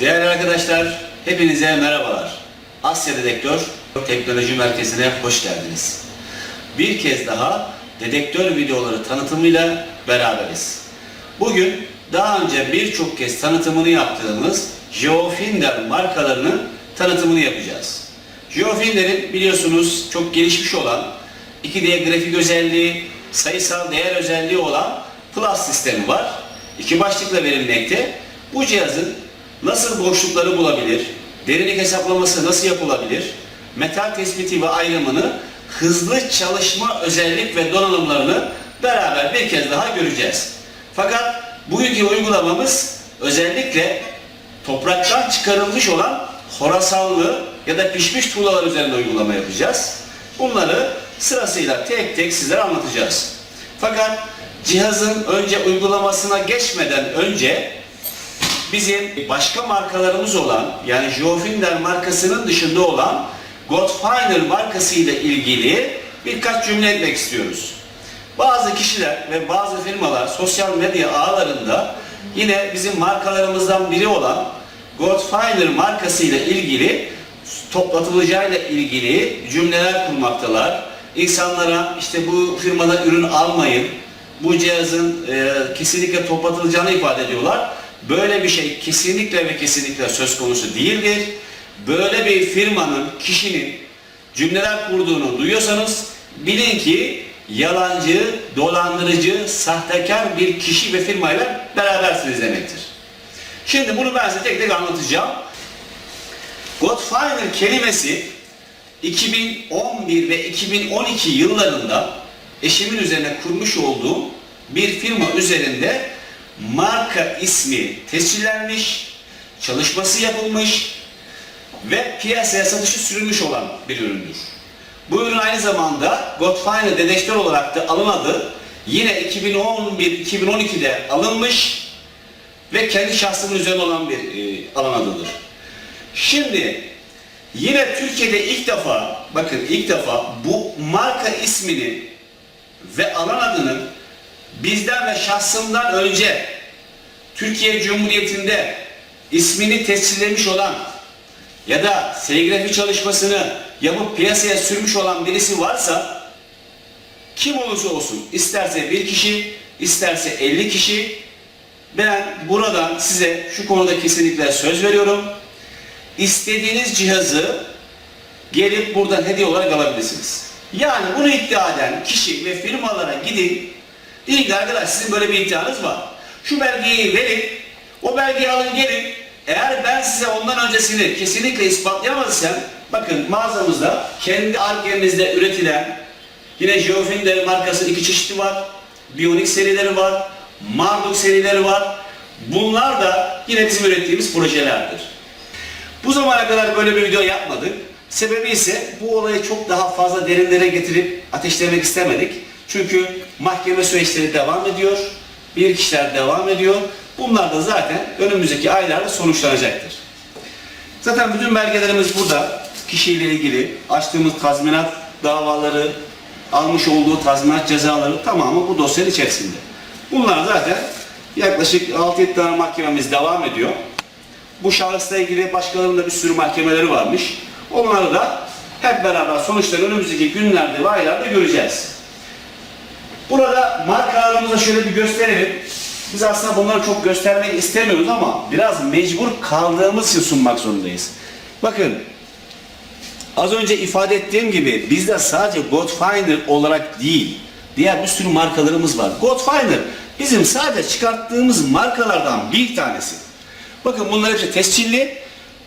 Değerli arkadaşlar, hepinize merhabalar. Asya Dedektör Teknoloji Merkezi'ne hoş geldiniz. Bir kez daha dedektör videoları tanıtımıyla beraberiz. Bugün daha önce birçok kez tanıtımını yaptığımız Geofinder markalarının tanıtımını yapacağız. Geofinder'in biliyorsunuz çok gelişmiş olan 2D grafik özelliği, sayısal değer özelliği olan Plus sistemi var. İki başlıkla verilmekte. Bu cihazın nasıl boşlukları bulabilir, derinlik hesaplaması nasıl yapılabilir, metal tespiti ve ayrımını, hızlı çalışma özellik ve donanımlarını beraber bir kez daha göreceğiz. Fakat bugünkü uygulamamız özellikle topraktan çıkarılmış olan horasanlı ya da pişmiş tuğlalar üzerinde uygulama yapacağız. Bunları sırasıyla tek tek sizlere anlatacağız. Fakat cihazın önce uygulamasına geçmeden önce bizim başka markalarımız olan yani Geofinder markasının dışında olan Godfinder markası ile ilgili birkaç cümle etmek istiyoruz. Bazı kişiler ve bazı firmalar sosyal medya ağlarında yine bizim markalarımızdan biri olan Godfinder markası ile ilgili toplatılacağıyla ilgili cümleler kurmaktalar. İnsanlara işte bu firmadan ürün almayın, bu cihazın e, kesinlikle toplatılacağını ifade ediyorlar. Böyle bir şey kesinlikle ve kesinlikle söz konusu değildir. Böyle bir firmanın, kişinin cümleler kurduğunu duyuyorsanız bilin ki yalancı, dolandırıcı, sahtekar bir kişi ve firmayla berabersiniz demektir. Şimdi bunu ben size tek tek anlatacağım. Godfinder kelimesi 2011 ve 2012 yıllarında eşimin üzerine kurmuş olduğum bir firma üzerinde marka ismi tescillenmiş, çalışması yapılmış ve piyasaya satışı sürülmüş olan bir üründür. Bu ürün aynı zamanda Godfinder dedektör olarak da alınadı. Yine 2011-2012'de alınmış ve kendi şahsımın üzerine olan bir e, alan adıdır. Şimdi yine Türkiye'de ilk defa, bakın ilk defa bu marka ismini ve alan adının bizden ve şahsımdan önce Türkiye Cumhuriyeti'nde ismini tescillemiş olan ya da serigrafi çalışmasını yapıp piyasaya sürmüş olan birisi varsa kim olursa olsun isterse bir kişi isterse 50 kişi ben buradan size şu konuda kesinlikle söz veriyorum. İstediğiniz cihazı gelip buradan hediye olarak alabilirsiniz. Yani bunu iddia eden kişi ve firmalara gidin. İyi ki arkadaş sizin böyle bir iddianız var. Şu belgeyi verin. O belgeyi alın gelin. Eğer ben size ondan öncesini kesinlikle ispatlayamazsam bakın mağazamızda kendi argemizde üretilen yine Geofinder markası iki çeşitli var. Bionic serileri var. Marduk serileri var. Bunlar da yine bizim ürettiğimiz projelerdir. Bu zamana kadar böyle bir video yapmadık. Sebebi ise bu olayı çok daha fazla derinlere getirip ateşlemek istemedik. Çünkü mahkeme süreçleri devam ediyor. Bir kişiler devam ediyor. Bunlar da zaten önümüzdeki aylarda sonuçlanacaktır. Zaten bütün belgelerimiz burada. Kişiyle ilgili açtığımız tazminat davaları, almış olduğu tazminat cezaları tamamı bu dosyanın içerisinde. Bunlar zaten yaklaşık 6-7 tane mahkememiz devam ediyor. Bu şahısla ilgili başkalarının da bir sürü mahkemeleri varmış. Onları da hep beraber sonuçları önümüzdeki günlerde ve aylarda göreceğiz. Burada markalarımızı şöyle bir gösterelim. Biz aslında bunları çok göstermek istemiyoruz ama biraz mecbur kaldığımız için sunmak zorundayız. Bakın az önce ifade ettiğim gibi bizde sadece Godfinder olarak değil diğer bir sürü markalarımız var. Godfinder bizim sadece çıkarttığımız markalardan bir tanesi. Bakın bunlar hepsi tescilli.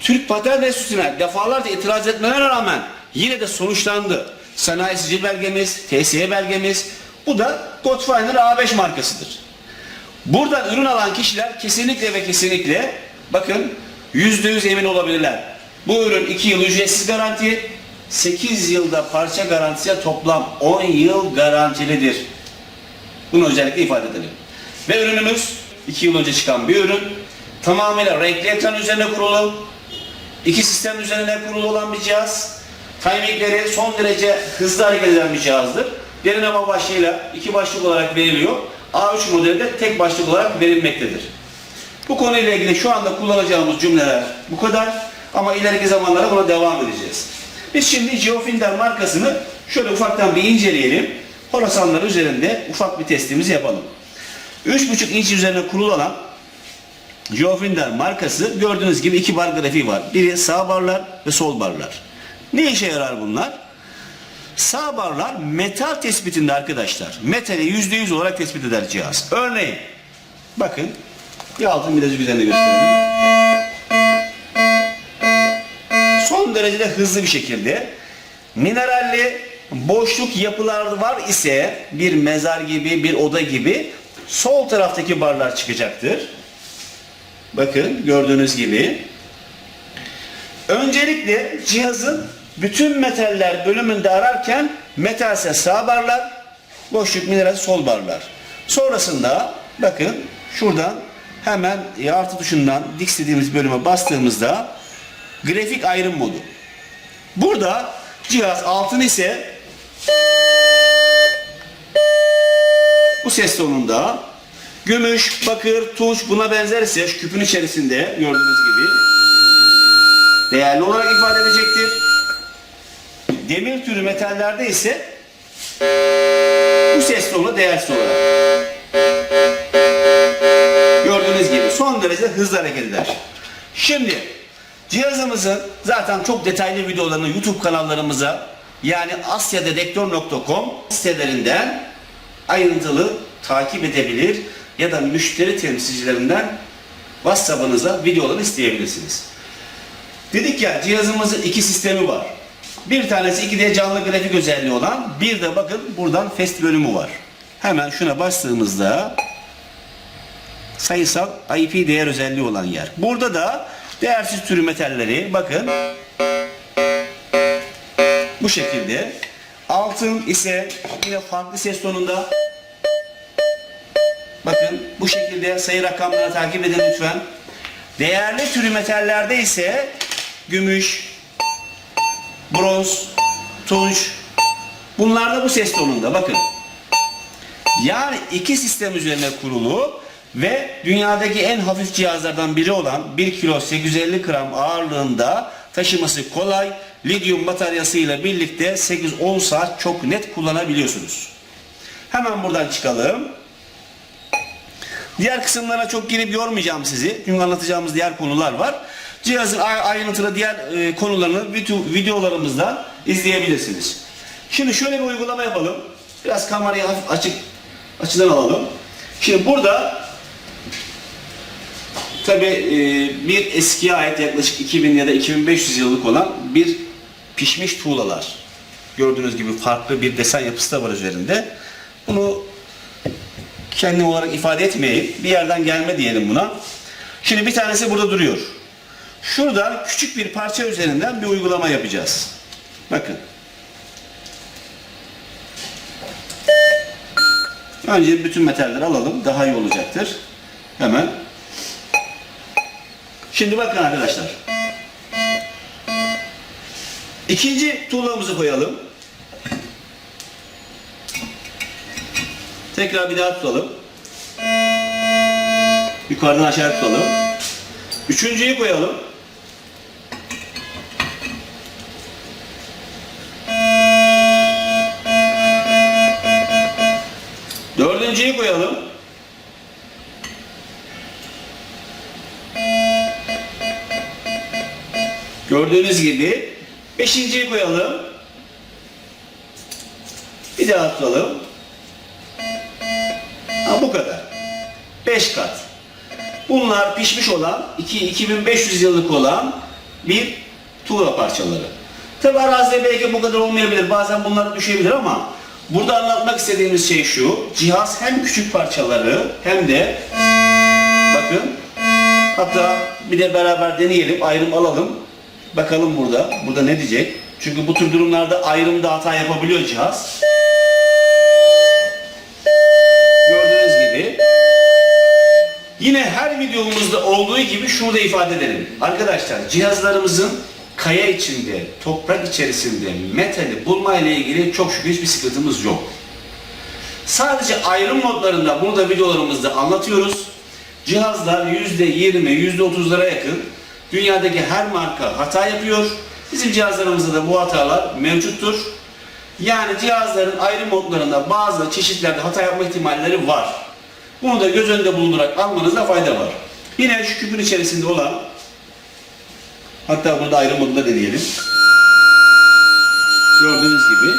Türk Patent Enstitüsü'ne defalarca itiraz etmelerine rağmen yine de sonuçlandı. Sanayi sicil belgemiz, TSE belgemiz. Bu da Godfinder A5 markasıdır. Buradan ürün alan kişiler kesinlikle ve kesinlikle bakın %100 emin olabilirler. Bu ürün 2 yıl ücretsiz garanti, 8 yılda parça garantisiye toplam 10 yıl garantilidir. Bunu özellikle ifade edelim. Ve ürünümüz 2 yıl önce çıkan bir ürün. Tamamıyla renkli ekran üzerine kurulu, iki sistem üzerine kurulu olan bir cihaz. Timingleri son derece hızlı hareket eden bir cihazdır. Derin hava başlığıyla iki başlık olarak veriliyor. A3 modelde tek başlık olarak verilmektedir. Bu konuyla ilgili şu anda kullanacağımız cümleler bu kadar. Ama ileriki zamanlara buna devam edeceğiz. Biz şimdi Geofinder markasını şöyle ufaktan bir inceleyelim. Horasanlar üzerinde ufak bir testimizi yapalım. 3,5 inç üzerine kurulu Geofinder markası gördüğünüz gibi iki bar grafiği var. Biri sağ barlar ve sol barlar. Ne işe yarar bunlar? Sağ barlar metal tespitinde arkadaşlar. Metali %100 olarak tespit eder cihaz. Örneğin bakın bir altın bilezik üzerinde gösterelim. Son derecede hızlı bir şekilde mineralli boşluk yapılar var ise bir mezar gibi bir oda gibi sol taraftaki barlar çıkacaktır. Bakın gördüğünüz gibi. Öncelikle cihazın bütün metaller bölümünde ararken metalse sağ barlar, boşluk mineral sol barlar. Sonrasında bakın şuradan hemen e, artı tuşundan dik dediğimiz bölüme bastığımızda grafik ayrım modu. Burada cihaz altın ise bu ses tonunda gümüş, bakır, tuş buna benzer ise şu küpün içerisinde gördüğünüz gibi değerli olarak ifade edecektir. Demir türü metallerde ise bu ses tonu değersiz olarak. Gördüğünüz gibi son derece hızlı hareket eder. Şimdi cihazımızın zaten çok detaylı videolarını YouTube kanallarımıza yani asyadedektör.com sitelerinden ayrıntılı takip edebilir ya da müşteri temsilcilerinden WhatsApp'ınıza videolarını isteyebilirsiniz. Dedik ya cihazımızın iki sistemi var. Bir tanesi 2D canlı grafik özelliği olan bir de bakın buradan fest bölümü var. Hemen şuna bastığımızda sayısal IP değer özelliği olan yer. Burada da değersiz türü metalleri bakın bu şekilde. Altın ise yine farklı ses tonunda. Bakın bu şekilde sayı rakamlarını takip edin lütfen. Değerli türü metallerde ise gümüş, bronz, tunç bunlar da bu ses tonunda bakın. Yani iki sistem üzerine kurulu ve dünyadaki en hafif cihazlardan biri olan 1 kilo 850 gram ağırlığında taşıması kolay lityum bataryasıyla birlikte 8-10 saat çok net kullanabiliyorsunuz. Hemen buradan çıkalım. Diğer kısımlara çok girip yormayacağım sizi. Çünkü anlatacağımız diğer konular var. Cihazın ay- ayrıntılı diğer e, konularını video- videolarımızda izleyebilirsiniz. Şimdi şöyle bir uygulama yapalım. Biraz kamerayı hafif açık açıdan alalım. Şimdi burada tabi bir eskiye ait yaklaşık 2000 ya da 2500 yıllık olan bir pişmiş tuğlalar. Gördüğünüz gibi farklı bir desen yapısı da var üzerinde. Bunu kendim olarak ifade etmeyeyim. Bir yerden gelme diyelim buna. Şimdi bir tanesi burada duruyor. Şuradan küçük bir parça üzerinden bir uygulama yapacağız. Bakın. Önce bütün metalleri alalım. Daha iyi olacaktır. Hemen. Şimdi bakın arkadaşlar. İkinci tuğlamızı koyalım. Tekrar bir daha tutalım. Yukarıdan aşağı tutalım. Üçüncüyü koyalım. Gördüğünüz gibi beşinciyi koyalım. Bir daha tutalım. Ha bu kadar. 5 kat. Bunlar pişmiş olan 2 2500 yıllık olan bir tuğla parçaları. Tabi arazide belki bu kadar olmayabilir. Bazen bunlar düşebilir ama burada anlatmak istediğimiz şey şu. Cihaz hem küçük parçaları hem de bakın hatta bir de beraber deneyelim. Ayrım alalım. Bakalım burada. Burada ne diyecek? Çünkü bu tür durumlarda ayrımda hata yapabiliyor cihaz. Gördüğünüz gibi. Yine her videomuzda olduğu gibi şunu da ifade edelim. Arkadaşlar cihazlarımızın kaya içinde, toprak içerisinde metali bulma ile ilgili çok şükür hiçbir sıkıntımız yok. Sadece ayrım modlarında bunu da videolarımızda anlatıyoruz. Cihazlar %20, %30'lara yakın dünyadaki her marka hata yapıyor. Bizim cihazlarımızda da bu hatalar mevcuttur. Yani cihazların ayrı modlarında bazı çeşitlerde hata yapma ihtimalleri var. Bunu da göz önünde bulundurarak almanızda fayda var. Yine şu küpün içerisinde olan hatta burada ayrı modunda deneyelim. Gördüğünüz gibi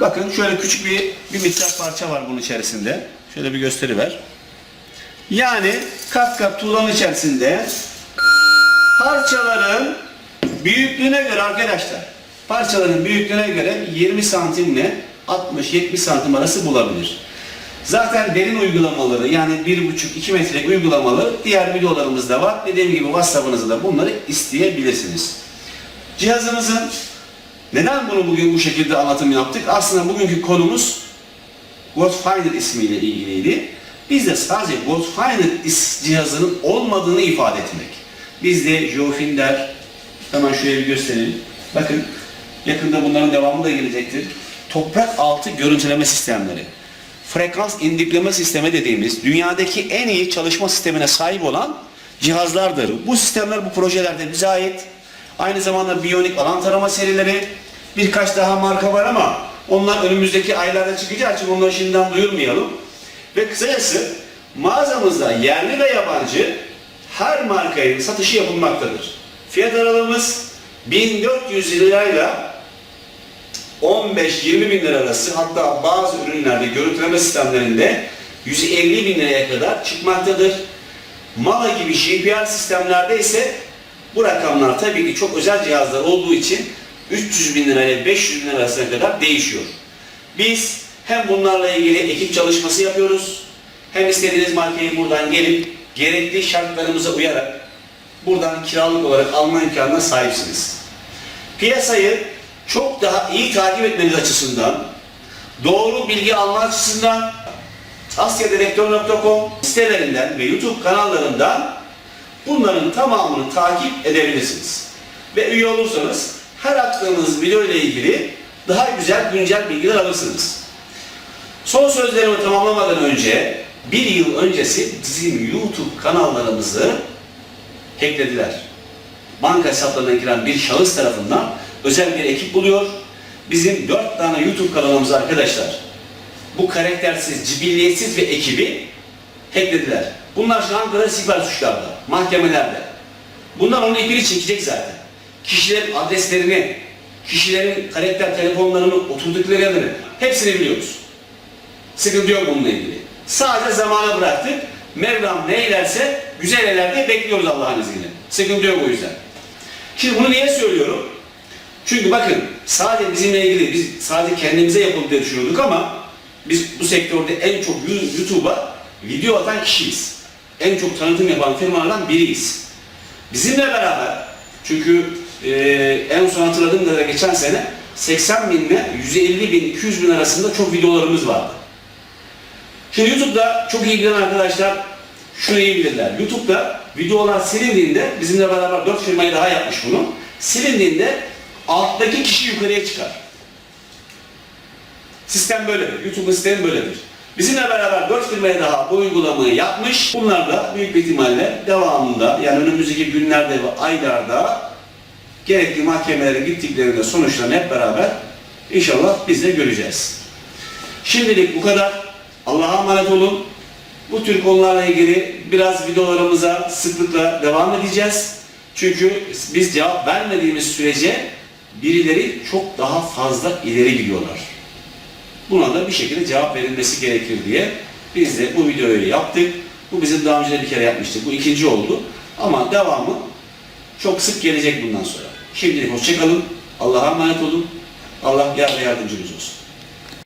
bakın şöyle küçük bir bir miktar parça var bunun içerisinde. Şöyle bir gösteri ver. Yani kat kat tuğlanın içerisinde parçaların büyüklüğüne göre arkadaşlar parçaların büyüklüğüne göre 20 santimle 60-70 santim arası bulabilir. Zaten derin uygulamaları yani 1,5-2 metrelik uygulamaları diğer videolarımızda var. Dediğim gibi WhatsApp'ınızda da bunları isteyebilirsiniz. Cihazınızın neden bunu bugün bu şekilde anlatım yaptık? Aslında bugünkü konumuz Goldfinder ismiyle ilgiliydi. Biz de sadece Goldfinder is cihazının olmadığını ifade etmek. Bizde Geofinder, hemen şöyle bir gösterelim. Bakın yakında bunların devamı da gelecektir. Toprak altı görüntüleme sistemleri. Frekans indikleme sistemi dediğimiz dünyadaki en iyi çalışma sistemine sahip olan cihazlardır. Bu sistemler bu projelerde bize ait. Aynı zamanda biyonik alan tarama serileri, birkaç daha marka var ama onlar önümüzdeki aylarda çıkacağı için onları şimdiden duyurmayalım. Ve kısacası mağazamızda yerli ve yabancı her markanın satışı yapılmaktadır. Fiyat aralığımız 1400 lirayla 15-20 bin lira arası hatta bazı ürünlerde görüntüleme sistemlerinde 150 bin liraya kadar çıkmaktadır. Mala gibi GPR sistemlerde ise bu rakamlar tabii ki çok özel cihazlar olduğu için 300 bin lira ile 500 bin lira arasına kadar değişiyor. Biz hem bunlarla ilgili ekip çalışması yapıyoruz, hem istediğiniz markayı buradan gelip gerekli şartlarımıza uyarak buradan kiralık olarak alma imkanına sahipsiniz. Piyasayı çok daha iyi takip etmeniz açısından, doğru bilgi alma açısından asyadirektör.com sitelerinden ve YouTube kanallarından bunların tamamını takip edebilirsiniz. Ve üye olursanız her attığınız video ile ilgili daha güzel güncel bilgiler alırsınız. Son sözlerimi tamamlamadan önce bir yıl öncesi bizim YouTube kanallarımızı hacklediler. Banka hesaplarına giren bir şahıs tarafından özel bir ekip buluyor. Bizim dört tane YouTube kanalımız arkadaşlar. Bu karaktersiz, cibilliyetsiz ve ekibi hacklediler. Bunlar şu Ankara siber suçlarda, mahkemelerde. Bunlar onun ipini çekecek zaten. Kişilerin adreslerini, kişilerin karakter telefonlarını, oturdukları yerleri hepsini biliyoruz. Sıkıntı yok bununla ilgili. Sadece zamana bıraktık. Mevlam ne eylerse güzel ellerde bekliyoruz Allah'ın izniyle. Sıkıntı yok o yüzden. Şimdi bunu niye söylüyorum? Çünkü bakın sadece bizimle ilgili biz sadece kendimize yapıldı diye düşünüyorduk ama biz bu sektörde en çok YouTube'a video atan kişiyiz. En çok tanıtım yapan firmalardan biriyiz. Bizimle beraber çünkü e, en son hatırladığım kadarıyla geçen sene 80 bin ile 150 bin 200 bin arasında çok videolarımız vardı. Şimdi YouTube'da çok iyi bilen arkadaşlar şunu iyi bilirler. YouTube'da videolar silindiğinde bizimle beraber 4 firmayı daha yapmış bunu. Silindiğinde alttaki kişi yukarıya çıkar. Sistem böyledir. YouTube sistemi böyledir. Bizimle beraber 4 firmaya daha bu uygulamayı yapmış. Bunlar da büyük bir ihtimalle devamında yani önümüzdeki günlerde ve aylarda gerekli mahkemelere gittiklerinde sonuçlarını hep beraber inşallah biz de göreceğiz. Şimdilik bu kadar. Allah'a emanet olun. Bu tür konularla ilgili biraz videolarımıza sıklıkla devam edeceğiz. Çünkü biz cevap vermediğimiz sürece birileri çok daha fazla ileri gidiyorlar. Buna da bir şekilde cevap verilmesi gerekir diye biz de bu videoyu yaptık. Bu bizim daha önce de bir kere yapmıştık. Bu ikinci oldu. Ama devamı çok sık gelecek bundan sonra. Şimdilik hoşçakalın. Allah'a emanet olun. Allah yar ve yardımcınız olsun.